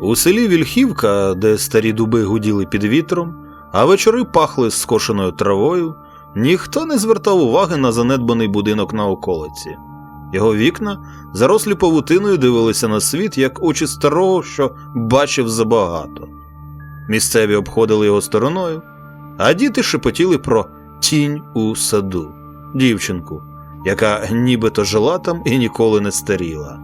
У селі Вільхівка, де старі дуби гуділи під вітром, а вечори пахли скошеною травою, ніхто не звертав уваги на занедбаний будинок на околиці. Його вікна, зарослі павутиною, дивилися на світ, як очі старого, що бачив забагато. Місцеві обходили його стороною, а діти шепотіли про тінь у саду, дівчинку, яка нібито жила там і ніколи не старіла.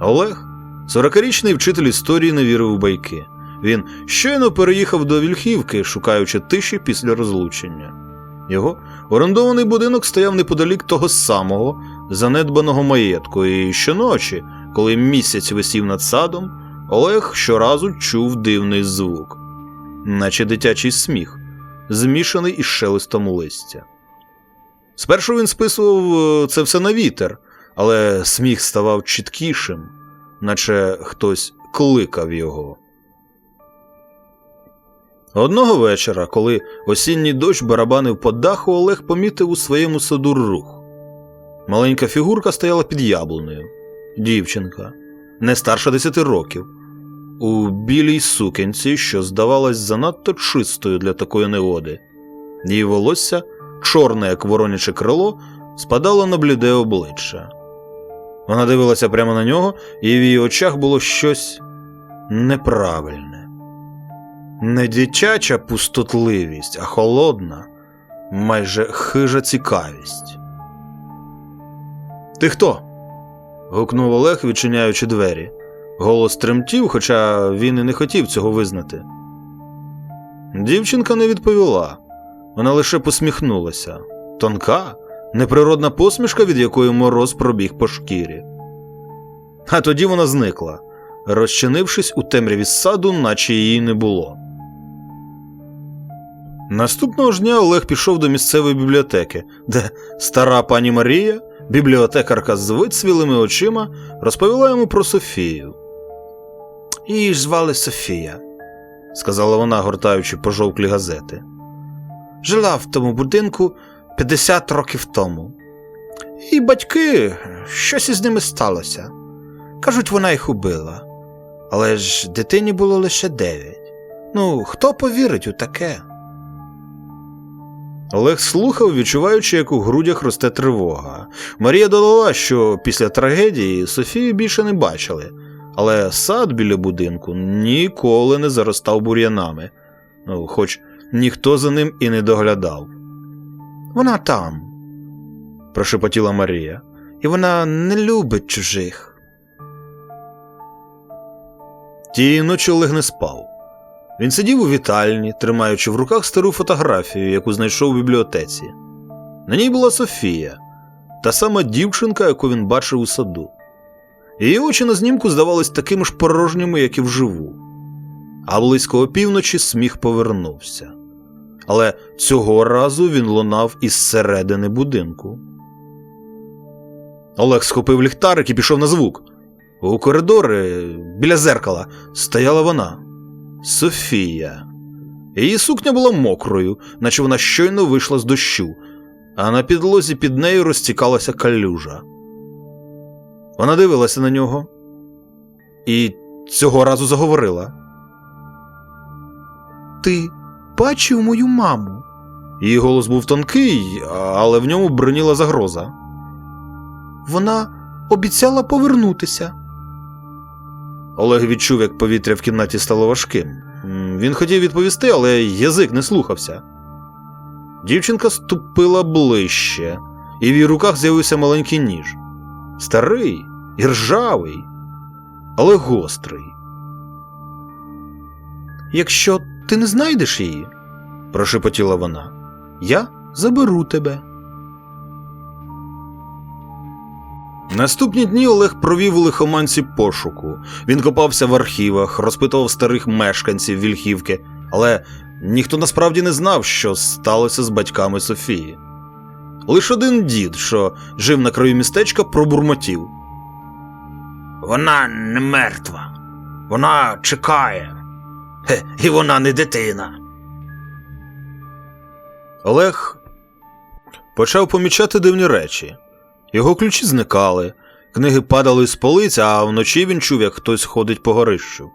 Олег, 40-річний вчитель історії, не вірив у байки. Він щойно переїхав до Вільхівки, шукаючи тиші після розлучення. Його орендований будинок стояв неподалік того самого занедбаного маєтку, і щоночі, коли місяць висів над садом, Олег щоразу чув дивний звук, наче дитячий сміх, змішаний із шелестом листя. Спершу він списував е, це все на вітер, але сміх ставав чіткішим, наче хтось кликав його. Одного вечора, коли осінній дощ барабанив по даху, Олег помітив у своєму саду рух. Маленька фігурка стояла під яблунею. Дівчинка, не старша десяти років, у білій сукенці, що здавалась занадто чистою для такої негоди. Її волосся, чорне, як вороняче крило, спадало на бліде обличчя. Вона дивилася прямо на нього, і в її очах було щось неправильне. Не дитяча пустотливість, а холодна, майже хижа цікавість. Ти хто? гукнув Олег, відчиняючи двері. Голос тремтів, хоча він і не хотів цього визнати. Дівчинка не відповіла. Вона лише посміхнулася. Тонка, неприродна посмішка, від якої мороз пробіг по шкірі. А тоді вона зникла, розчинившись у темряві саду, наче її не було. Наступного ж дня Олег пішов до місцевої бібліотеки, де стара пані Марія, бібліотекарка з вицвілими очима, розповіла йому про Софію. Її ж звали Софія, сказала вона, гортаючи пожовклі газети. Жила в тому будинку 50 років тому. І батьки, щось із ними сталося. Кажуть, вона їх убила. Але ж дитині було лише дев'ять. Ну, хто повірить у таке? Олег слухав, відчуваючи, як у грудях росте тривога. Марія додала, що після трагедії Софію більше не бачили, але сад біля будинку ніколи не заростав бур'янами, ну, хоч ніхто за ним і не доглядав. Вона там, прошепотіла Марія, і вона не любить чужих. Тієї ночі Олег не спав. Він сидів у вітальні, тримаючи в руках стару фотографію, яку знайшов у бібліотеці. На ній була Софія, та сама дівчинка, яку він бачив у саду. Її очі на знімку здавались такими ж порожніми, як і вживу. А близько опівночі сміх повернувся. Але цього разу він лунав із середини будинку. Олег схопив ліхтарик і пішов на звук. У коридори біля зеркала стояла вона. Софія. Її сукня була мокрою, наче вона щойно вийшла з дощу, а на підлозі під нею розтікалася калюжа. Вона дивилася на нього і цього разу заговорила. Ти бачив мою маму? Її голос був тонкий, але в ньому броніла загроза. Вона обіцяла повернутися. Олег відчув, як повітря в кімнаті стало важким. Він хотів відповісти, але язик не слухався. Дівчинка ступила ближче, і в її руках з'явився маленький ніж. Старий і ржавий, але гострий. Якщо ти не знайдеш її, прошепотіла вона, я заберу тебе. Наступні дні Олег провів у лихоманці пошуку. Він копався в архівах, розпитував старих мешканців Вільхівки, але ніхто насправді не знав, що сталося з батьками Софії. Лише один дід, що жив на краю містечка, пробурмотів. Вона не мертва. Вона чекає. Хе, і вона не дитина. Олег почав помічати дивні речі. Його ключі зникали, Книги падали з полиць, а вночі він чув, як хтось ходить по горищу.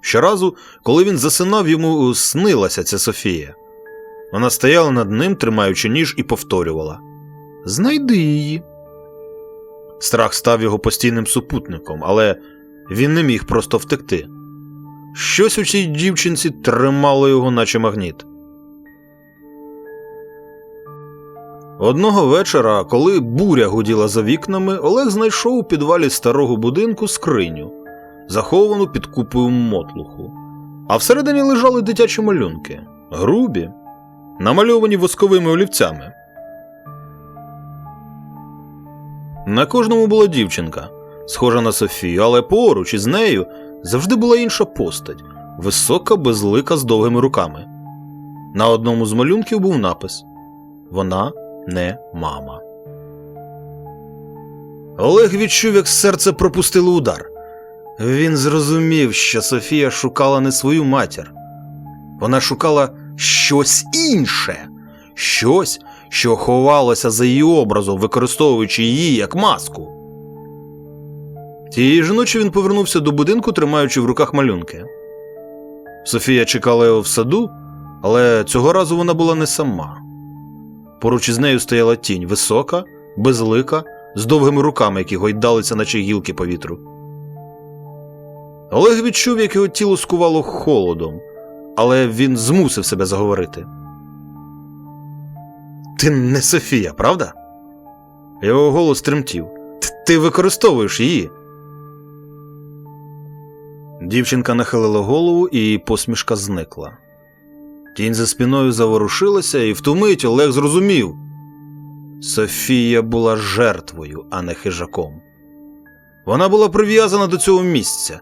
Щоразу, коли він засинав, йому снилася ця Софія. Вона стояла над ним, тримаючи ніж, і повторювала Знайди її. Страх став його постійним супутником, але він не міг просто втекти. Щось у цій дівчинці тримало його, наче магніт. Одного вечора, коли буря гуділа за вікнами, Олег знайшов у підвалі старого будинку скриню, заховану під купою мотлуху. А всередині лежали дитячі малюнки, грубі, намальовані восковими олівцями. На кожному була дівчинка, схожа на Софію, але поруч із нею завжди була інша постать, висока, безлика з довгими руками. На одному з малюнків був напис Вона не мама. Олег відчув, як серце пропустило удар. Він зрозумів, що Софія шукала не свою матір. Вона шукала щось інше, щось, що ховалося за її образом, використовуючи її як маску. Тієї ж ночі він повернувся до будинку, тримаючи в руках малюнки. Софія чекала його в саду, але цього разу вона була не сама. Поруч із нею стояла тінь висока, безлика, з довгими руками, які гойдалися, наче гілки по вітру. Олег відчув, як його тіло скувало холодом, але він змусив себе заговорити. Ти не Софія, правда? Його голос тремтів. Ти використовуєш її. Дівчинка нахилила голову, і посмішка зникла. Тінь за спиною заворушилася, і в ту мить Олег зрозумів. Софія була жертвою, а не хижаком. Вона була прив'язана до цього місця,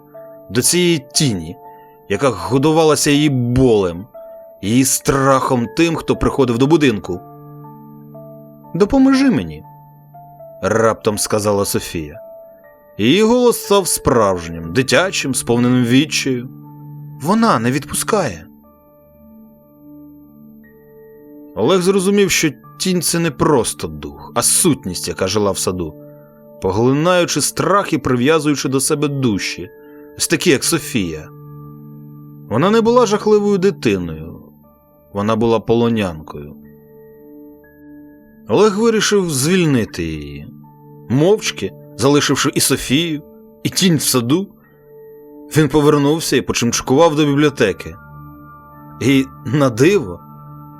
до цієї тіні, яка годувалася її болем, її страхом тим, хто приходив до будинку. Допоможи мені, раптом сказала Софія. Її голос став справжнім, дитячим, сповненим відчаю. Вона не відпускає. Олег зрозумів, що тінь це не просто дух, а сутність, яка жила в саду, поглинаючи страх і прив'язуючи до себе душі, ось такі, як Софія. Вона не була жахливою дитиною, вона була полонянкою. Олег вирішив звільнити її, мовчки, залишивши і Софію, і тінь в саду. Він повернувся і почимчкував до бібліотеки. І, на диво,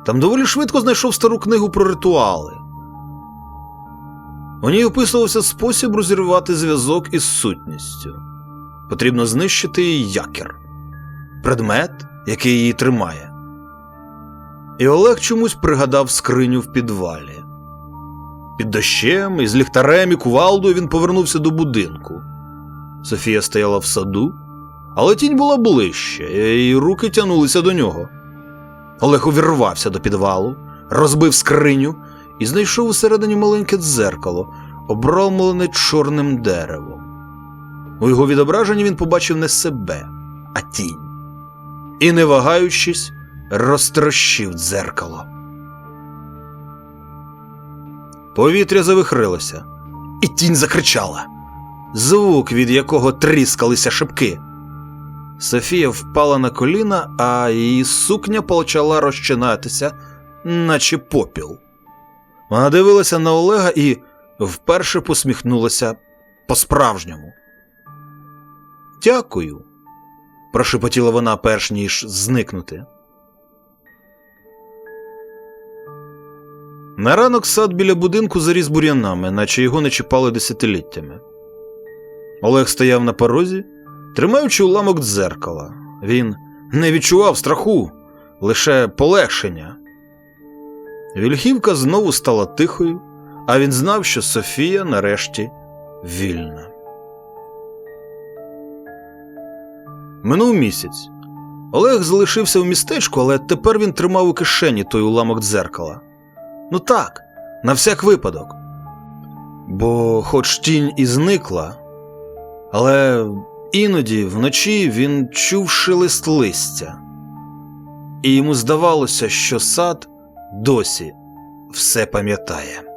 там доволі швидко знайшов стару книгу про ритуали. У ній описувався спосіб розірвати зв'язок із сутністю. Потрібно знищити її якір, предмет, який її тримає. І Олег чомусь пригадав скриню в підвалі. Під дощем, із ліхтарем і кувалдою він повернувся до будинку. Софія стояла в саду, але тінь була ближче, і руки тягнулися до нього. Олег увірвався до підвалу, розбив скриню і знайшов усередині маленьке дзеркало, обрамлене чорним деревом. У його відображенні він побачив не себе, а тінь. І, не вагаючись, розтрощив дзеркало. Повітря завихрилося, і тінь закричала. Звук, від якого тріскалися шибки. Софія впала на коліна, а її сукня почала розчинатися, наче попіл. Вона дивилася на Олега і вперше посміхнулася по-справжньому. Дякую, прошепотіла вона, перш ніж зникнути. На ранок сад біля будинку заріс бур'янами, наче його не чіпали десятиліттями. Олег стояв на порозі, тримаючи уламок дзеркала. Він не відчував страху, лише полегшення. Вільхівка знову стала тихою, а він знав, що Софія нарешті вільна. Минув місяць. Олег залишився в містечку, але тепер він тримав у кишені той уламок дзеркала. Ну так, на всяк випадок. Бо, хоч тінь і зникла, але іноді вночі він чув шелест листя, і йому здавалося, що сад досі все пам'ятає.